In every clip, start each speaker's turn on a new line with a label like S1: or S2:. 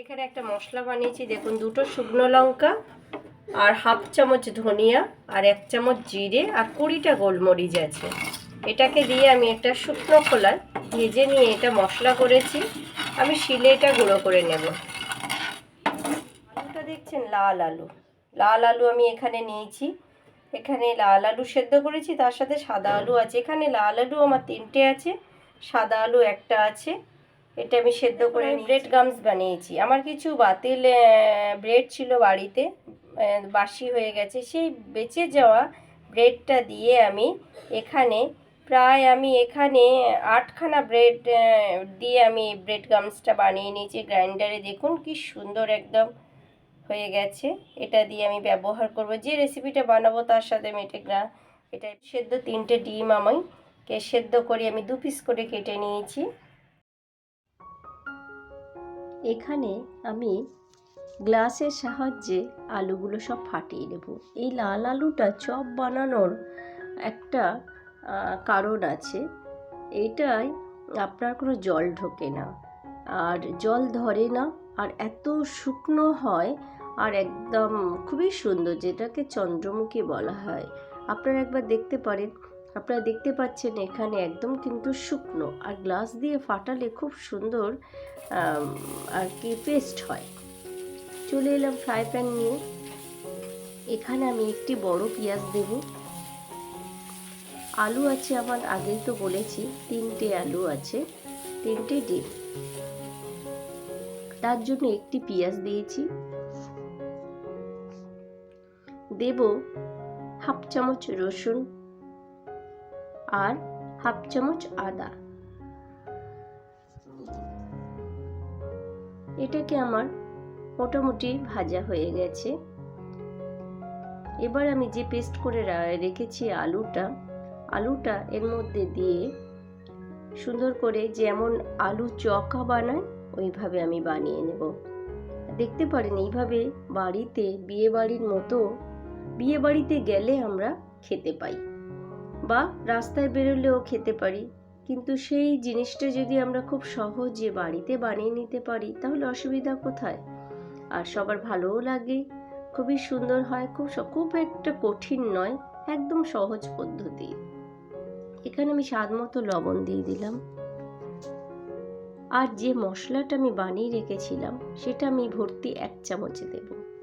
S1: এখানে একটা মশলা বানিয়েছি, দেখুন, দুটো শুকনো লঙ্কা আর হাফ চামচ ধনিয়া আর এক চামচ জিরে আর কুড়িটা গোলমরিচ আছে। এটাকে দিয়ে আমি একটা শুকনো খোলায় ভেজে নিয়ে এটা মশলা করেছি। আমি শিলে এটা গুঁড়ো করে নেব। আলুটা দেখছেন, লাল আলু। লাল আলু আমি এখানে নিয়েছি। এখানে লাল আলু সেদ্ধ করেছি, তার সাথে সাদা আলু আছে। এখানে লাল আলু আমার তিনটে আছে, সাদা আলু একটা আছে। এটা আমি সেদ্ধ করে ব্রেড গামস বানিয়েছি। আমার কিছু বাতিল ব্রেড ছিল বাড়িতে বাসি হয়ে গেছে। সেই বেঁচে যাওয়া ব্রেডটা দিয়ে আমি এখানে প্রায় আমি এখানে আটখানা ব্রেড দিয়ে আমি ব্রেড গামসটা বানিয়ে নিয়েছি। গ্রাইন্ডারে দেখুন কি সুন্দর একদম হয়ে গেছে। এটা দিয়ে আমি ব্যবহার করব। যে রেসিপিটা বানাবো তার সাথে আমি এটা গ্রা- এটা সেদ্ধ তিনটে ডিম আমি কে সেদ্ধ করে আমি দু পিস করে কেটে নিয়েছি। এখানে আমি গ্লাসের সাহায্যে আলুগুলো সব ফাটিয়ে নেব। এই লাল আলুটা চপ বানানোর একটা কারণ আছে। এটাই আপনার কোনো জল ঢোকে না। আর জল ধরে না, আর এত শুকনো হয়, আর একদম খুবই সুন্দর, যেটাকে চন্দ্রমুখী বলা হয়। আপনারা একবার দেখতে পারেন। আপনারা দেখতে পাচ্ছেন এখানে একদম কিন্তু শুকনো আর গ্লাস দিয়ে ফাটালে খুব সুন্দর আর কি পেস্ট হয়। চলে এলাম ফ্রাই প্যান নিয়ে। এখানে আমি একটি বড় পেঁয়াজ দেব। আলু আছে আমার, আগেই তো বলেছি, তিনটে আলু আছে, তিনটে ডিম। তার জন্য একটি পেঁয়াজ দিয়েছি। দেব হাফ চামচ রসুন। আর হাফ চামচ আদা। এটাকে আমার মোটামুটি ভাজা হয়ে গেছে। এবার আমি যে পেস্ট করে রেখেছি আলুটা আলুটা এর মধ্যে দিয়ে সুন্দর করে যেমন আলু চকা বানায়, ওইভাবে আমি বানিয়ে নেব। দেখতে পারেন এইভাবে বাড়িতে বিয়ে বাড়ির মতো বিয়ে বাড়িতে গেলে আমরা খেতে পাই। বা রাস্তায় বেরোলেও খেতে পারি। কিন্তু সেই জিনিসটা যদি আমরা খুব সহজে বাড়িতে বানিয়ে নিতে পারি, তাহলে অসুবিধা কোথায়? আর সবার ভালোও লাগে, খুবই সুন্দর হয়, খুব খুব একটা কঠিন নয়, একদম সহজ পদ্ধতি। এখানে আমি স্বাদ মতো লবণ দিয়ে দিলাম। আর যে মশলাটা আমি বানিয়ে রেখেছিলাম, সেটা আমি ভর্তি এক চামচ দেব।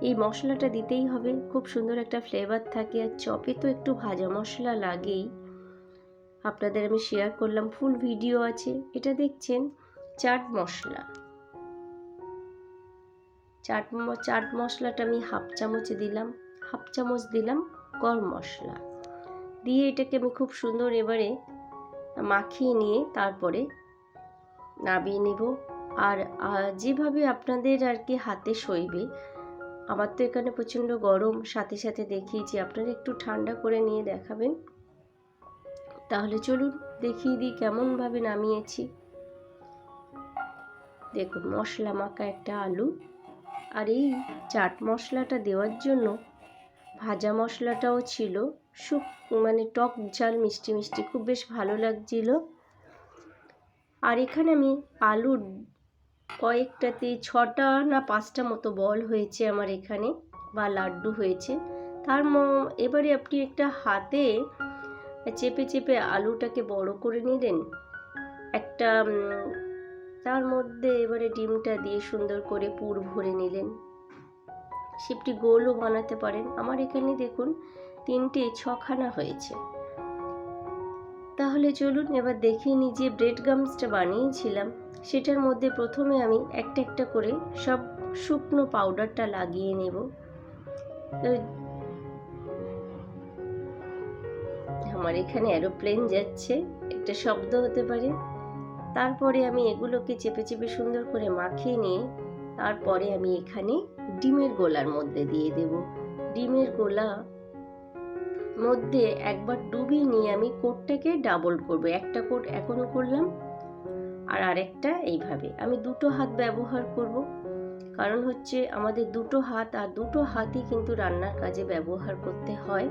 S1: এই মশলাটা দিতেই হবে। খুব সুন্দর একটা ফ্লেভার থাকে আর চপে তো একটু ভাজা মশলা লাগেই। আপনাদের আমি শেয়ার করলাম ফুল ভিডিও আছে। এটা দেখছেন, চাট মশলা। চাট চাট মশলাটা আমি হাফ চামচ দিলাম। হাফ চামচ দিলাম গরম মশলা। দিয়ে এটাকে আমি খুব সুন্দর এবারে মাখিয়ে নিয়ে তারপরে নাবিয়ে নেব। আর যেভাবে আপনাদের আর কি হাতে সইবে আমার তো এখানে প্রচণ্ড গরম। সাথে সাথে দেখিয়েছি, আপনারা একটু ঠান্ডা করে নিয়ে দেখাবেন। তাহলে চলুন, দেখিয়ে দিই কেমনভাবে নামিয়েছি। দেখুন, মশলা মাখা একটা আলু। আর এই চাট মশলাটা দেওয়ার জন্য ভাজা মশলাটাও ছিল। সুপ মানে টক ঝাল, মিষ্টি মিষ্টি, খুব বেশ ভালো লাগছিল। আর এখানে আমি আলুর কয়েকটাতে ছটা না পাঁচটা মতো বল হয়েছে আমার এখানে বা লাড্ডু হয়েছে। তার এবারে আপনি একটা হাতে চেপে চেপে আলুটাকে বড় করে নিলেন। একটা তার মধ্যে এবারে ডিমটা দিয়ে সুন্দর করে পুর ভরে নিলেন। সেটি গোলও বানাতে পারেন। আমার এখানে দেখুন, তিনটে ছখানা হয়েছে। তাহলে চলুন এবার দেখিয়ে নিই যে ব্রেড গামসটা বানিয়েছিলাম। সেটার মধ্যে প্রথমে আমি একটা একটা করে সব শুকনো পাউডারটা লাগিয়ে নেব। আমার এখানে অ্যারোপ্লেন যাচ্ছে, একটা শব্দ হতে পারে। তারপরে আমি এগুলোকে চেপে চেপে সুন্দর করে মাখিয়ে নিয়ে তারপরে আমি এখানে ডিমের গোলার মধ্যে দিয়ে দেব। ডিমের গোলা মধ্যে একবার ডুবিয়ে নিয়ে আমি কোটটাকে ডাবল করব। একটা কোট এখন করলাম আর আরেকটা এইভাবে। আমি দুটো হাত ব্যবহার করব। কারণ হচ্ছে আমাদের দুটো হাত আর দুটো হাতই কিন্তু রান্নার কাজে ব্যবহার করতে হয়।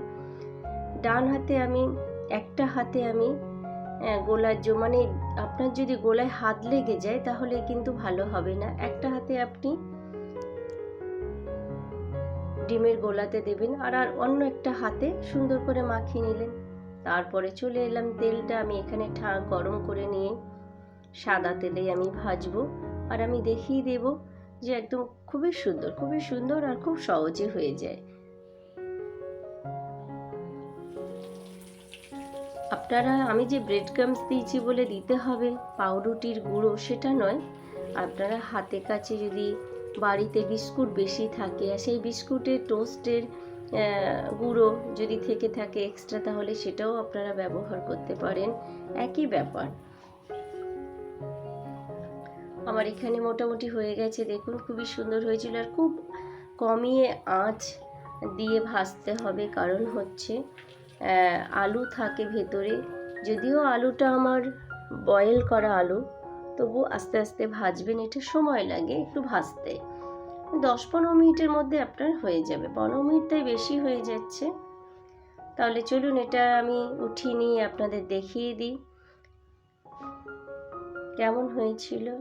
S1: ডান হাতে আমি, একটা হাতে আমি গোলার জো মানে আপনার যদি গোলায় হাত লেগে যায় তাহলে কিন্তু ভালো হবে না। একটা হাতে আপনি ডিমের গোলাতে দেবেন আর আর অন্য একটা হাতে সুন্দর করে মাখিয়ে নিলেন। তারপরে চলে এলাম, তেলটা আমি এখানে ঠা গরম করে নিয়ে সাদা তেলে আমি ভাজবো আর আমি দেখিয়ে দেব যে একদম খুবই সুন্দর খুবই সুন্দর আর খুব সহজে হয়ে যায়। আপনারা, আমি যে ব্রেড ক্রামস দিয়েছি বলে দিতে হবে, পাউরুটির গুঁড়ো সেটা নয়। আপনারা হাতে কাছে যদি বাড়িতে বিস্কুট বেশি থাকে আর সেই বিস্কুটের টোস্টের গুঁড়ো যদি থেকে থাকে এক্সট্রা তাহলে সেটাও আপনারা ব্যবহার করতে পারেন। একই ব্যাপার। আমার এখানে মোটামুটি হয়ে গেছে, দেখুন খুবই সুন্দর হয়েছিল আর খুব কমিয়ে আঁচ দিয়ে ভাজতে হবে কারণ হচ্ছে আলু থাকে ভেতরে। যদিও আলুটা আমার বয়েল করা আলু তবু আস্তে আস্তে ভাজবেন এটা সময় লাগে একটু ভাজতে। দশ পনেরো মিনিটের মধ্যে আপনার হয়ে যাবে। পনেরো মিনিট তাই বেশি হয়ে যাচ্ছে। তাহলে চলুন, এটা আমি উঠিয়ে নিয়ে আপনাদের দেখিয়ে দিই। কেমন হয়েছিল?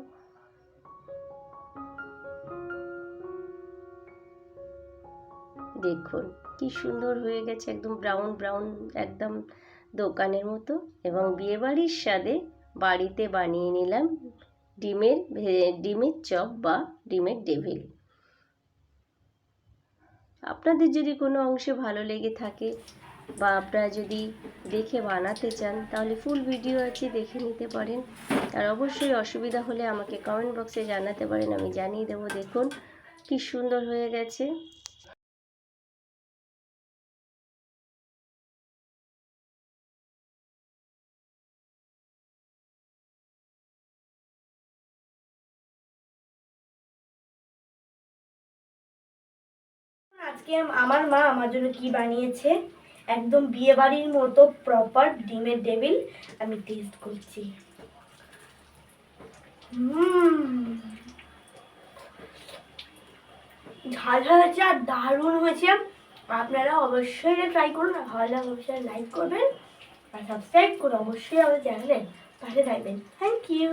S1: দেখুন, কি সুন্দর হয়ে গেছে, একদম ব্রাউন ব্রাউন, একদম দোকানের মতো। এবং বিয়েবাড়ির স্বাদে বাড়িতে বানিয়ে নিলাম ডিমের ডিমের চপ বা ডিমের ডেভিল আপনাদের যদি কোনো অংশে ভালো লেগে থাকে বা আপনারা যদি দেখে বানাতে চান, তাহলে ফুল ভিডিও আছে, দেখে নিতে পারেন। আর অবশ্যই অসুবিধা হলে আমাকে কমেন্ট বক্সে জানাতে পারেন, আমি জানিয়ে দেবো। দেখুন, কি সুন্দর হয়ে গেছে।
S2: আজকে আমার মা আমার জন্য কি বানিয়েছে? একদম বিয়ে বাড়ির মতো প্রপার ডিমের ডেভিল আমি টেস্ট করছি। ঝাল ঝাল হয়েছে আর দারুণ হয়েছে। আপনারা অবশ্যই ট্রাই করুন ভালো লাগলে অবশ্যই লাইক করবেন। আর সাবস্ক্রাইব করে অবশ্যই আমাদের চ্যানেলে পাশে থাকবেন। থ্যাংক ইউ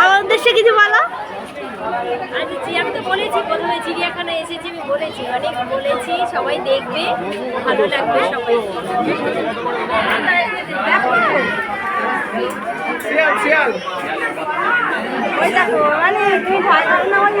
S2: আমার উদ্দেশ্যে কিছু বলো।
S3: আজ আমি তো বলেছি প্রথমে চিড়িয়াখানা এসেছি আমি বলেছি অনেক বলেছি সবাই দেখবে ভালো লাগবে সবাই।
S2: ওই দেখো মানে তুমি ভয় পাও না
S3: আমার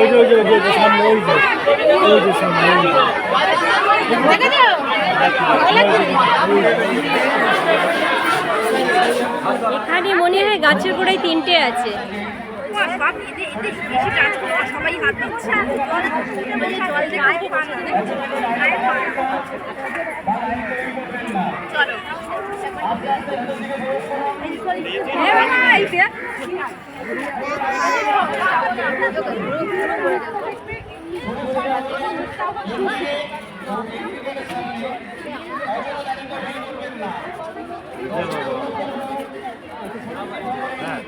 S4: ওই যে ওই যে ওই যে, সামনে ওই যে ওই যে সামনে ওই যে
S3: এখানে মনে হয় গাছের গোড়ায় তিনটে আছে।
S4: হ্যাঁ